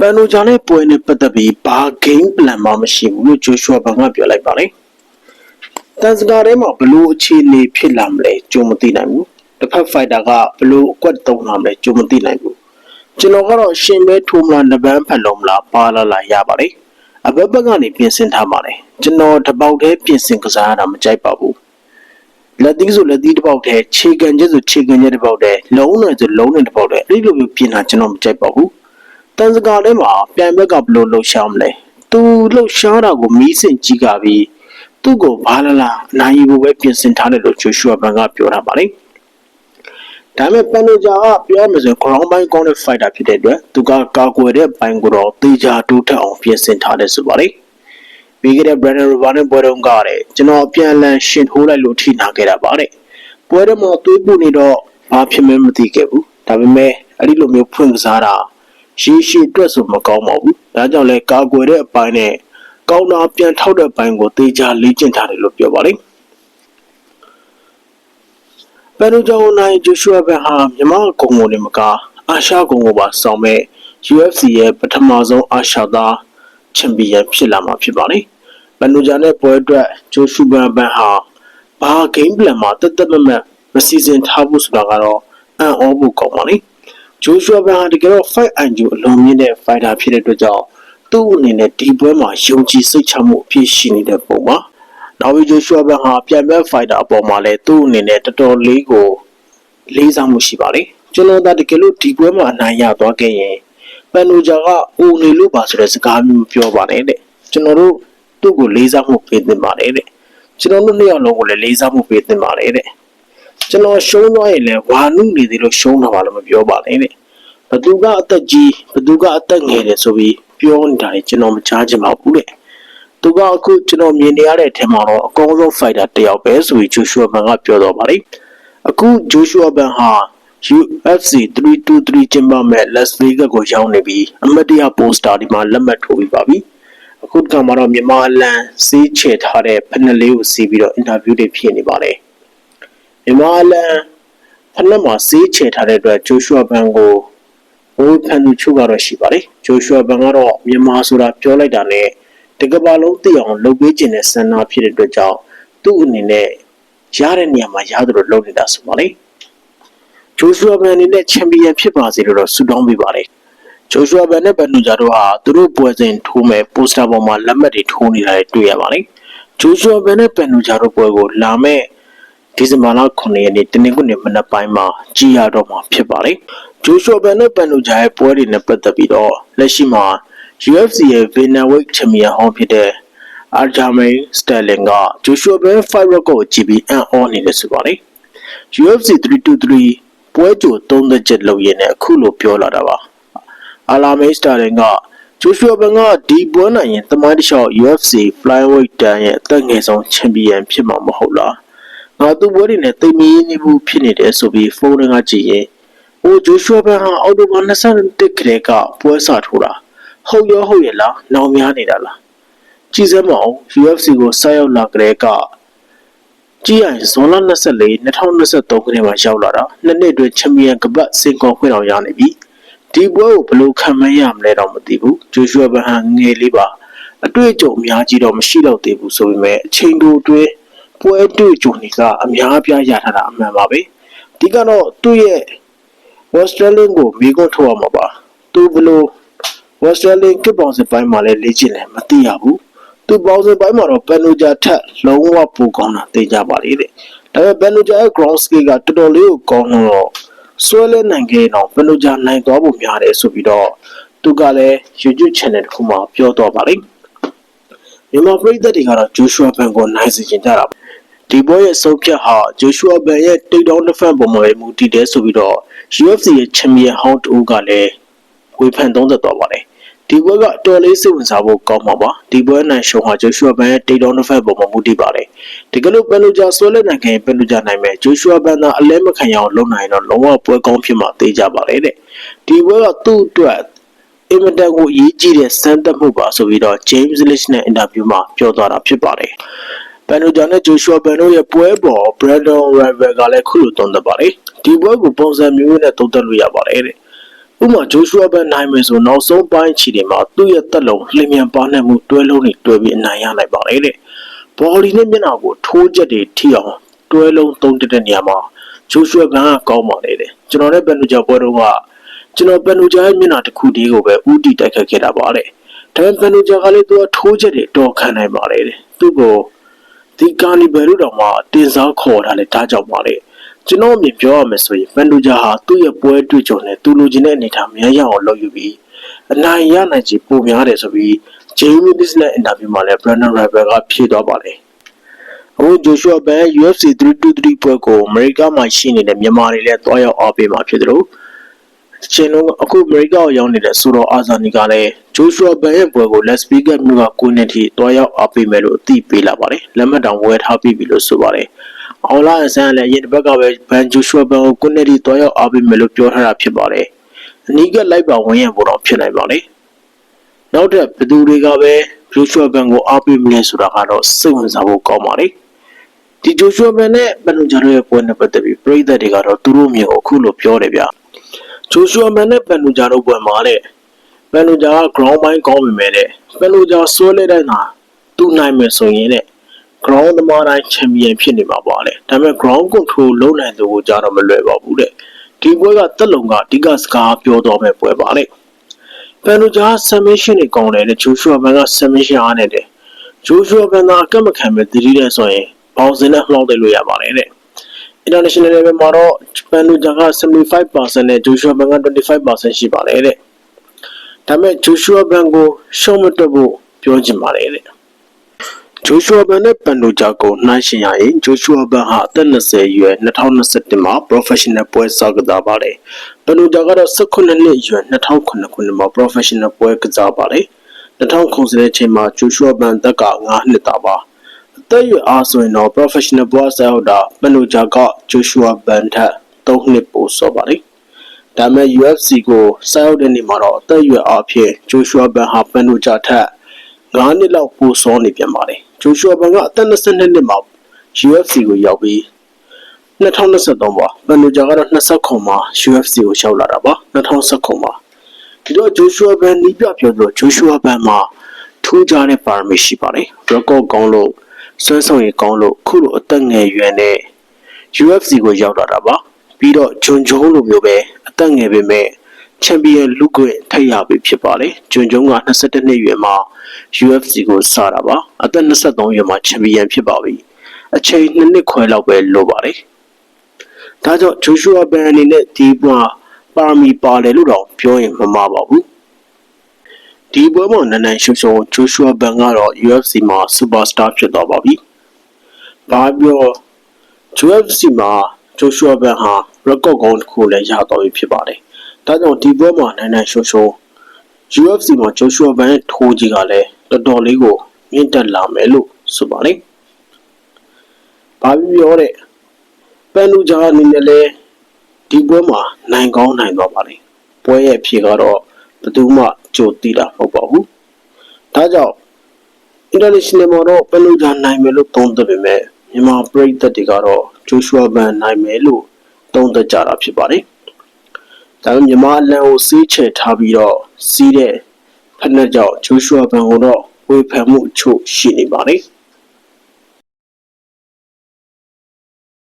ပန်နိုဂျာနဲ့ပွဲနဲ့ပတ်သက်ပြီးဘာ game plan မှမရှိဘူးလို့ဂျိုရှွာဘန်ကပြောလိုက်ပါတယ်တန်စကာထဲမှာဘလို့အခြေအနေဖြစ်လာမလဲကြုံမသိနိုင်ဘူးတစ်ဖက်ဖိုက်တာကဘလို့အကွက်တုံးလာမလဲကြုံမသိနိုင်ဘူးကျွန်တော်ကတော့ရှင်ပဲထိုးမလားနဘန်းဖက်လုံးမလားပါလာလာရပါတယ်အဘက်ဘက်ကနေပြင်ဆင်ထားပါတယ်ကျွန်တော်တပေါက်တည်းပြင်ဆင်ကစားရတာမကြိုက်ပါဘူးလက်သီးဆိုလက်သီးတစ်ပေါက်တည်းခြေကန်ချက်ဆိုခြေကန်ချက်တစ်ပေါက်တည်းလုံးနယ်ဆိုလုံးနယ်တစ်ပေါက်တည်းအဲ့ဒီလိုမျိုးပြင်တာကျွန်တော်မကြိုက်ပါဘူး တန်စကာထဲမှာပြန်ဘက်ကဘလို့လှုပ်ရှားမလဲသူလှုပ်ရှားတာကိုမီးစင်ကြည့်ကြပြီးသူ့ကိုဘာလာလာအနိုင်ယူဖို့ပဲပြင်ဆင်ထားတယ်လို့ဂျိုရှွာဘန်ကပြောထားပါတယ်ဒါပေမဲ့ပန်နိုဂျာကပြောမယ်ဆို ground ဘိုင်းကောင်းတဲ့ fighter ဖြစ်တဲ့အတွက်သူကကာကွယ်တဲ့ဘိုင်းကိုတော့တေချာတိုးထက်အောင်ပြင်ဆင်ထားတယ်ဆိုပါတယ်။ပြီးခဲ့တဲ့ Brandon Rover နဲ့ပွဲတုန်းကတဲ့ကျွန်တော်အပြန်အလှန်ရှင်ထိုးလိုက်လို့ထိနာခဲ့တာပါတဲ့။ပွဲတော့မှသွေးပူနေတော့ဘာဖြစ်မှန်းမသိခဲ့ဘူး။ဒါပေမဲ့အဲ့ဒီလိုမျိုးဖွင့်ကစားတာ ရှေးရှေးအတွက်ဆိုမကောင်းပါဘူး။ဒါကြောင့်လဲကာကွယ်တဲ့အပိုင်းနဲ့ကောင်းတာပြန်ထောက်တဲ့ဘိုင်းကိုတေချာလေ့ကျင့်ထားတယ်လို့ပြောပါတယ်။ပန်နိုဂျာကိုနိုင်ဂျိုရှွာဘန်ဟာမြန်မာကုံကိုနေမကအာရှကုံကိုပါဆောင်မဲ့ UFC ရဲ့ပထမဆုံးအာရှသားချန်ပီယံဖြစ်လာမှာဖြစ်ပါတယ်။ပန်နိုဂျာနဲ့ပွဲအတွက်ဂျိုရှူဘန်ဘန်ဟာဘာဂိမ်းပလန်မှာတက်တက်မတ်မတ်မစီစဉ်ထားဖို့ဆိုတာကတော့အံ့ဩဖို့ကောင်းပါလိမ့်။ ဂျိုရှူဘန်ဟာတကယ်တော့ fight IQ အလွန်မြင့်တဲ့ fighter ဖြစ်တဲ့အတွက်ကြောင့်သူ့အနေနဲ့ဒီပွဲမှာယုံကြည်စိတ်ချမှုအဖြစ်ရှိနေတဲ့ပုံပါ။နောက်ပြီးဂျိုရှွာဘန်ဟာပြန်ဘက်ဖိုက်တာအပေါ်မှာလည်းသူ့အနေနဲ့တော်တော်လေးကိုလေးစားမှုရှိပါတယ်ကျွန်တော်ဒါတကယ်လို့ဒီပွဲမှာအနိုင်ရသွားခဲ့ရင်ပန်နိုဂျာကအိုနေလို့ပါဆိုတဲ့စကားမျိုးပြောပါတယ်တဲ့ကျွန်တော်တို့သူ့ကိုလေးစားမှုပေးသင့်ပါတယ်တဲ့ကျွန်တော်တို့နှစ်ယောက်လုံးကိုလည်းလေးစားမှုပေးသင့်ပါတယ်တဲ့ ကျွန်တော်ရှုံးသွားရင်လည်းဝါနုနေသေးလို့ရှုံးတာပါလို့မပြောပါနဲ့တဲ့ဘသူကအသက်ကြီးဘသူကအသက်ငယ်တယ်ဆိုပြီးပြောနေတာလေကျွန်တော်မကြားချင်ပါဘူးတဲ့သူကအခုကျွန်တော်မြင်နေရတဲ့အထက်မှာတော့အကောင်းဆုံး fighter တစ်ယောက်ပဲဆိုပြီးဂျိုရှူဘန်ကပြောတော့ပါတယ်အခုဂျိုရှူဘန်ဟာ UFC 323ကျင်းပမဲ့ Las Vegas ကိုရောက်နေပြီးအမတ်တရားပိုစတာဒီမှာလက်မှတ်ထိုးပြီးပါပြီအခုကမှတော့မြန်မာလန်စီးချေထားတဲ့ဖက်နလေးကိုစီးပြီးတော့အင်တာဗျူးတွေဖြစ်နေပါတယ် မြန်မာလန်ဖက်နက်မှာစီးချေထားတဲ့အတွက်ဂျိုရှူဘန်ကိုဝေဖန်သူချုပ်ကတော့ရှိပါတယ်ဂျိုရှူဘန်ကတော့မြန်မာဆိုတာပြောလိုက်တာနဲ့တကဘာလုံးသိအောင်လုပ်ပေးခြင်းနဲ့ဆန္ဒဖြစ်တဲ့အတွက်ကြောင့်သူ့အနေနဲ့ရတဲ့နေရာမှာရသလိုလုပ်နေတာဆိုပါလေဂျိုရှူအဘန်အနေနဲ့ချန်ပီယံဖြစ်ပါစေလို့တော့ဆုတောင်းပေးပါတယ်ဂျိုရှူအဘန်နဲ့ဘန်နူဂျာတို့ဟာသူတို့ပွဲစဉ်ထိုးမဲ့ပိုစတာပေါ်မှာလက်မှတ်တွေထိုးနေတာတွေ့ရပါတယ်ဂျိုရှူအဘန်နဲ့ဘန်နူဂျာတို့ပွဲကိုလာမဲ့ ဒီဇင်ဘာလ9ရက်နေ့တနင်္ဂနွေနေ့မနက်ပိုင်းမှာကြည်ရတော့မှာဖြစ်ပါတယ်ဂျိုရှူအဘန်နဲ့ဘန်နူဂျာရဲ့ပွဲတွေနဲ့ပတ်သက်ပြီးတော့လက်ရှိမှာ UFC ရဲ့ Bantamweight Champion ဟောင်းဖြစ်တဲ့ Aljamain Sterling က Joshua Ben fight record ကိုကြည့်ပြီးအံ့ဩနေတယ်ဆိုပါတယ်။ UFC 323ပွဲကြို30ချက်လောက်ရင်းနဲ့အခုလိုပြောလာတာပါ။ Aljamain Sterling က Joshua Ben ကဒီပွဲနိုင်ရင်တမိုင်းတစ်လျှောက် UFC Flyweight တန်းရဲ့အသက်ငယ်ဆုံးချန်ပီယံဖြစ်မှာမဟုတ်လား။ ငါသူ့ပွဲတွေနဲ့တိတ်မီးနေဘူးဖြစ်နေတယ်ဆိုပြီးဖုန်းထဲကကြည့်ရင်ဟိုဂျိုရှွာဘန်ဟာအော်တိုဘာ21ခရက်ခါပွဲစထိုးတာဟုတ်ရောဟုတ်ရဲ့လားနောင်များနေတာလားကြည်စမ်းမအောင် UFC ကိုဆက်ရောက်လာကြတဲ့ကကြည်ရင်ဇွန်လ24 2023ခုနှစ်မှာရောက်လာတာနှစ်နှစ်အတွင်းချန်ပီယံကပတ်စင်ကောခွင့်အောင်ရနေပြီဒီပွဲကိုဘယ်လိုခံမရမလဲတော့မသိဘူးဂျိုရှွာဘဟန်ငယ်လေးပါအတွေ့အကြုံအများကြီးတော့မရှိတော့သေးဘူးဆိုပေမဲ့အချိန်တိုအတွင်း ပွဲတွေ့ကြုံတွေကအများအပြားရထားတာအမှန်ပါပဲဒီကတော့သူ့ရဲ့ Australian ကိုမိကုန်းထုတ်ရမှာပါသူဘလို့ဝက်စတလင်ကစ်ပေါင်စပိုင်းမှာလည်းလေ့ကျင့်တယ်မသိရဘူးသူပေါင်စပိုင်းမှာတော့ပန်နိုဂျာထက်လုံးဝပိုကောင်းတာသိကြပါလေတဲ့ဒါပေမဲ့ပန်နိုဂျာရဲ့ ground skill ကတော်တော်လေးကိုကောင်းတော့ဆွဲလဲနိုင်ခဲ့တော့ပန်နိုဂျာနိုင်သွားဖို့များတယ်ဆိုပြီးတော့သူကလည်း YouTube channel တစ်ခုမှာပြောတော့ပါလိမ့်မြန်မာပြည်သက်တွေကတော့ဂျိုရှွာဘန်ကိုနိုင်စေချင်ကြတာ ဒီဘောရဲ့ဆုံးဖြတ်ဟာဂျိုရှွာဘန်ရဲ့တိတ်တောင်းတစ်ဖက်ပုံမှာပဲမူတည်တယ်ဆိုပြီးတော့ UFC ရဲ့ချန်ပီယံဟောင်းတူကလည်းဝေဖန်သုံးသပ်သွားပါတယ်ဒီပွဲကတော်လေးစိတ်ဝင်စားဖို့ကောင်းမှာပါဒီပွဲနိုင်ရှုံဟာဂျိုရှူဘန်ရဲ့တိတ်တောင်းတစ်ဖက်ပေါ်မှာမူတည်ပါတယ်ဒီကလို့ပန်လူဂျာဆွဲလက်နိုင်ခင်ပန်လူဂျာနိုင်မယ်ဂျိုရှူဘန်သာအလဲမခံရအောင်လုပ်နိုင်တော့လုံးဝပွဲကောင်းဖြစ်မှာသိကြပါလေတဲ့ဒီပွဲကသူ့အတွက်အင်မတန်ကိုအရေးကြီးတဲ့စမ်းသပ်မှုပါဆိုပြီးတော့ James Lish နဲ့အင်တာဗျူးမှာပြောသွားတာဖြစ်ပါတယ် ပန်နိုဂျာနဲ့ဂျိုရှူဘန်တို့ရဲ့ပွဲပေါ် Brandon Rival ကလည်းခုလိုသုံးသပ်ပါတယ်ဒီပွဲကိုပုံစံမျိုးနဲ့သုံးသပ်လို့ရပါတယ်တဲ့ဥပမာဂျိုရှူအာဘန်နိုင်မယ်ဆိုနောက်ဆုံးပိုင်းချီတွေမှာသူ့ရဲ့တက်လုံးလျင်မြန်ပါနိုင်မှုတွဲလုံးတွေတွဲပြီးအနိုင်ရနိုင်ပါလေတဲ့ဘော်လီနဲ့မျက်နှာကိုထိုးချက်တွေထိအောင်တွဲလုံးသုံးတက်တဲ့နေရာမှာဂျိုရှူအာဘန်ကကောင်းပါလေတဲ့ကျွန်တော်နဲ့ဘန်နူဂျာပွဲတော့ကကျွန်တော်ဘန်နူဂျာရဲ့မျက်နှာတစ်ခုတည်းကိုပဲဥတီတိုက်ခတ်ခဲ့တာပါတဲ့ဒါပေမဲ့ဘန်နူဂျာကလည်းသူကထိုးချက်တွေတော်ခံနိုင်ပါလေတဲ့သူ့ကို ဒီကာနီဘယ်လိုတော့မှတင်စားခေါ်ထားလေဒါကြောင့်ပါလေကျွန်တော်အမြင်ပြောရမယ်ဆိုရင်ဘန်ဒူဂျာဟာသူ့ရဲ့ပွဲတွေ့ကြုံနဲ့သူလိုချင်တဲ့အနေအထားများရအောင်လုပ်ယူပြီးအနိုင်ရနိုင်ချေပုံများတယ်ဆိုပြီးဂျေမီဘစ်နဲ့အင်တာဗျူးမှာလည်း Brandon Rebel ကဖြေသွားပါတယ်အခုဂျိုရှူအာဘန် UFC 323ပွဲကိုအမေရိကမှာရှိနေတဲ့မြန်မာတွေလည်းတွားရောက်အားပေးမှာဖြစ်တယ်လို့ ချင်းလုံးအခုအမေရိကကိုရောက်နေတဲ့ဆိုတော့အာဇာနီကလည်းဂျိုရှူအာဘန်ရဲ့ပွဲကို Las Vegas မြို့ကကိုနေတီတွားရောက်အားပေးမယ်လို့အသိပေးလာပါတယ်လက်မှတ်တောင်ဝယ်ထားပြီးပြီလို့ဆိုပါတယ်အောင်လာအစမ်းလည်းရင်တစ်ဘက်ကပဲဘန်ဂျိုရှူဘန်ကိုကိုနေတီတွားရောက်အားပေးမယ်လို့ပြောထားတာဖြစ်ပါတယ်။အနီးကလိုက်ပါဝင်ရဖို့တော့ဖြစ်နိုင်ပါလေ။နောက်ထပ်ဘယ်သူတွေကပဲဂျိုရှူဘန်ကိုအားပေးမလဲဆိုတာကတော့စိတ်ဝင်စားဖို့ကောင်းပါလေ။ဒီဂျိုရှူဘန်နဲ့ဘန်နူဂျာတို့ရဲ့ပွဲနဲ့ပတ်သက်ပြီးပြည်သက်တွေကတော့သူတို့မျိုးကိုအခုလိုပြောတယ်ဗျ။ ဂျိုရှူဘန်နဲ့ဘန်နူဂျာတို့ပွဲမှာတဲ့ဘန်နူဂျာက ground ပိုင်းကောင်းပေမဲ့တဲ့ဘန်နူဂျာဆွဲလိုက်တဲ့နာသူ့နိုင်မယ်ဆိုရင်တဲ့ ground သမားတိုင်း champion ဖြစ်နေမှာပါလေဒါပေမဲ့ ground control လုပ်နိုင်သူကိုကြတော့မလွယ်ပါဘူးတဲ့ဒီပွဲကတက်လုံကအဓိကစကားပြောတော့မဲ့ပွဲပါလေပန်လူဂျာ submission တွေကောင်းတယ်တဲ့ဂျိုရှူဘန်က submission အားနဲ့တယ်ဂျိုရှူဘန်ကအကက်မခံပဲတတိတဲ့ဆိုရင်ဘောင်စင်နဲ့လှောက်တယ်လို့ရပါတယ်တဲ့ international level မှာတော့ပန်လူဂျာက75%နဲ့ဂျိုရှူဘန်က25%ရှိပါတယ်တဲ့ဒါပေမဲ့ဂျိုရှူဘန်ကိုရှုံးမတက်ဖို့ပြောချင်ပါတယ်တဲ့ဂျိုရှူဘန်နဲ့ပန်လူဂျာကိုနှိုင်းယှဉ်ရရင်ဂျိုရှူဘန်ဟာအသက်20အရွယ်2021မှာ professional ပွဲစားကစားပါတယ်။ပန်လူဂျာကတော့18နှစ်အရွယ်2009ခုနှစ်မှာ professional ပွဲကစားပါတယ်။2009တဲ့ချိန်မှာဂျိုရှူဘန်တက်က9နှစ်သားပါ။ အသက်အရွယ်အားဆိုရင်တော့ professional ပွဲစားဟုတ်တာပန်လူဂျာကဂျိုရှူဘန်ထက်3နှစ်ပိုစောပါတယ်။ဒါပေမဲ့ UFC ကိုစားရောက်တဲ့နေ့မှာတော့အသက်အရွယ်အားဖြင့်ဂျိုရှူဘန်ဟာပန်လူဂျာထက်9နှစ်လောက်ပိုစောနေပြန်ပါတယ်။ဂျိုရှူဘန်ကအသက်22နှစ်မှာ UFC ကိုရောက်ပြီး2023ပါဘန်နူဂျာကတော့29မှာ UFC ကိုရောက်လာတာပါ2019မှာဒီတော့ဂျိုရှူဘန်နီးပြပြောလို့ဂျိုရှူဘန်မှာထူးခြားတဲ့ပါရမီရှိပါတယ်ရကော့ကောင်းလို့ ဆွမ်းဆောင်ရည်ကောင်းလို့ခုလိုအသက်ငယ်ရွယ်နဲ့ UFC ကိုရောက်လာတာပါပြီးတော့ဂျွန်ဂျုံလိုမျိုးပဲအသက်ငယ်ပေမဲ့ချန်ပီယံလူကွင့်ထိပ်ရပြီဖြစ်ပါတယ်ဂျွန်ဂျုံက22နှစ်ရွယ်မှာ UFC ကိုစတာပါအသက်23ရွယ်မှာချန်ပီယံဖြစ်ပါပြီအချိန်2နှစ်ခွဲလောက်ပဲလိုပါတယ်ဒါကြောင့်ဂျိုရှူအာဘန်အနေနဲ့ဒီပွဲပါမီပါတယ်လို့တော့ပြောရင်မမှားပါဘူး ဒီပွဲမှာနန်းနန်းရှုံရှုံဂျိုရှူအာဘန်ကတော့ UFC မှာစူပါစတာဖြစ်သွားပါပြီဘာပြော UFC မှာဂျိုရှူအာဘန်ဟာရကော့ကောင်းတစ်ခုလည်းရတော့ပြီဖြစ်ပါတယ်ဒါကြောင့်ဒီပွဲမှာနန်းနန်းရှုံရှုံ UFC မှာဂျိုရှူအာဘန်ရဲ့ထိုးကြီးကလည်းတော်တော်လေးကိုမြင့်တက်လာမယ်လို့ဆိုပါတယ်။ဘာပြီးပြောတဲ့ပန်လူဂျာအနေနဲ့လည်းဒီပွဲမှာနိုင်ကောင်းနိုင်သွားပါလိမ့်။ပွဲရဲ့အဖြေကတော့ ဘယ်သူမှကြိုသိတာမဟုတ်ပါဘူး။ဒါကြောင့် international မှာတော့ပန်လူဂျာနိုင်မယ်လို့သုံးသပ်ပေမဲ့မြန်မာပြည်သက်တွေကတော့ဂျိုရှူအာဘန်နိုင်မယ်လို့သုံးသပ်ကြတာဖြစ်ပါတယ်။ဒါပေမဲ့မြန်မာအလံကိုစီးချယ်ထားပြီးတော့စီးတဲ့ဖက်နှက်ကြောင့်ဂျိုရှူအာဘန်ကိုတော့ဝေဖန်မှုအချို့ရှိနေပါတယ်။